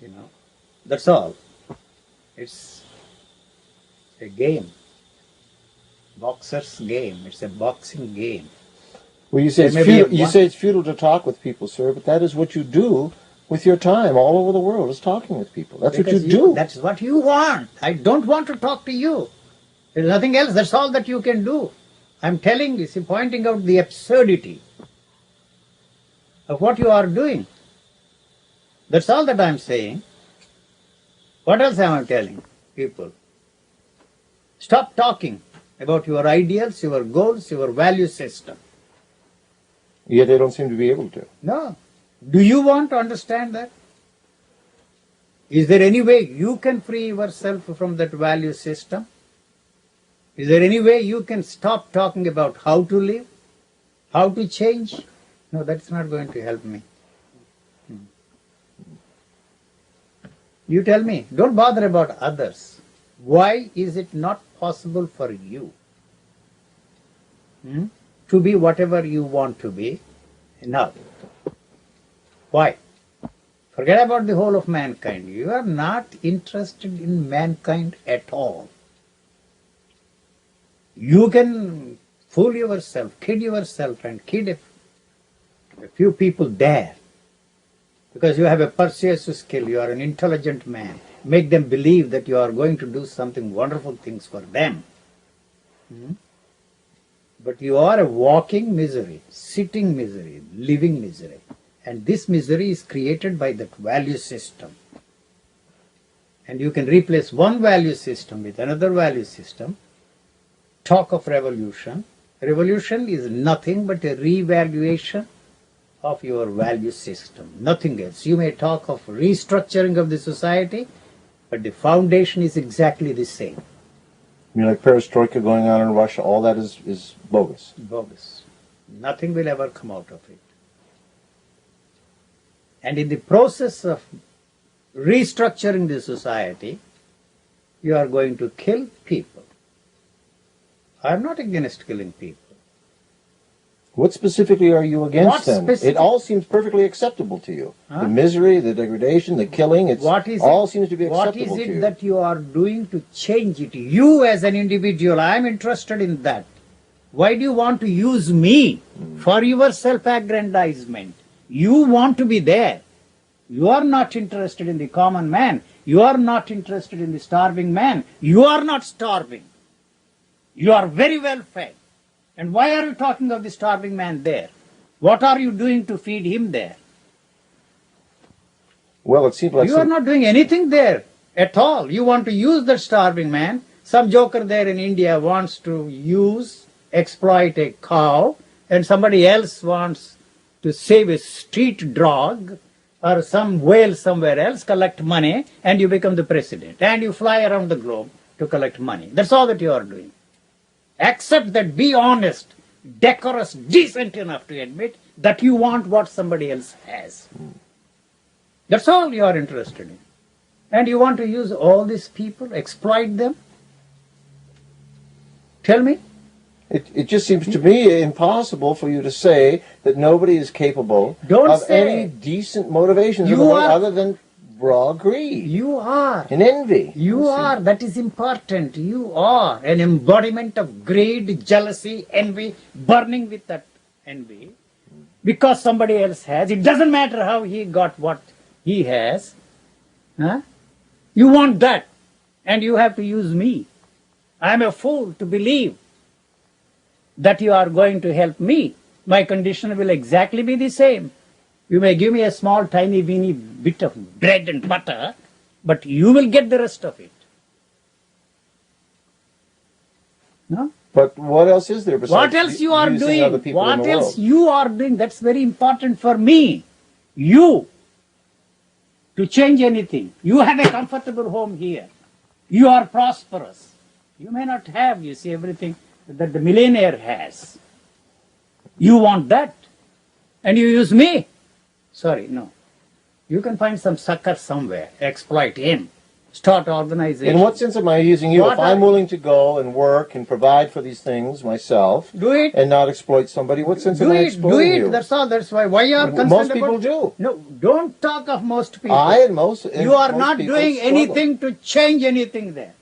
You know, that's all. It's a game. Boxer's game. It's a boxing game. Well, you say it's There may be futile, you say it's futile to talk with people, sir, but that is what you do with your time all over the world is talking with people. That's what you Because do. That's what you want. I don't want to talk to you. There's nothing else. That's all that you can do. I'm telling you, see, pointing out the absurdity of what you are doing. That's all that I'm saying. What else am I telling people? Stop talking about your ideals, your goals, your value system. Yet they don't seem to be able to. No. Do you want to understand that? Is there any way you can free yourself from that value system? Is there any way you can stop talking about how to live? How to change? No, that's not going to help me. You tell me, don't bother about others. Why is it not possible for you hmm, to be whatever you want to be now? Why? Forget about the whole of mankind. You are not interested in mankind at all. You can fool yourself, kid yourself, and kid a, a few people there. Because you have a persuasive skill, you are an intelligent man. Make them believe that you are going to do something wonderful things for them. Hmm? But you are a walking misery, sitting misery, living misery. And this misery is created by that value system. And you can replace one value system with another value system. Talk of revolution. Revolution is nothing but a revaluation of your value system, nothing else. You may talk of restructuring of the society, but the foundation is exactly the same. You mean, like perestroika going on in Russia, all that is, is bogus. bogus. Nothing will ever come out of it. And in the process of restructuring the society, you are going to kill people. I am not against killing people. What specifically are you against What then? It all seems perfectly acceptable to you. Huh? The misery, the degradation, the killing, it's What is all it, seems to be what acceptable is to it you. that you are doing to change it? You as an individual, I am interested in that. Why do you want to use me hmm. for your self-aggrandizement? You want to be there. You are not interested in the common man. You are not interested in the starving man. You are not starving. You are very well fed. And why are you talking of the starving man there? What are you doing to feed him there? well, it seems like you are not doing anything there at all. You want to use that starving man. Some joker there in India wants to use, exploit a cow, and somebody else wants to save a street dog or some whale somewhere else, collect money, and you become the president. And you fly around the globe to collect money. That's all that you are doing. Accept that, be honest, decorous, decent enough to admit that you want what somebody else has. That's all you are interested in. And you want to use all these people, exploit them? Tell me. It, it just seems to me impossible for you to say that nobody is capable Don't of any decent motivations in You are- other than raw greed You are. and envy. You see. are. That is important. You are an embodiment of greed, jealousy, envy, burning with that envy. Because somebody else has. It doesn't matter how he got what he has. Huh? You want that. And you have to use me. I am a fool to believe that you are going to help me. My condition will exactly be the same. You may give me a small, tiny, weeny bit of bread and butter, but you will get the rest of it. No? But what else is there besides What else you are doing? What else world? you are doing? That's very important for me. You. To change anything. You have a comfortable home here. You are prosperous. You may not have, you see, everything that the millionaire has. You want that. And you use me. Sorry, no. You can find some sucker somewhere, exploit him, start organization. In what sense am I using you? What if I'm are- willing to go and work and provide for these things myself do it. and not exploit somebody, what sense do am I it. Do exploiting it. you? That's all. That's why. Why you are concerned Most people about? do. No, don't talk of most people. I and most you are most not people doing struggle. anything to change anything there.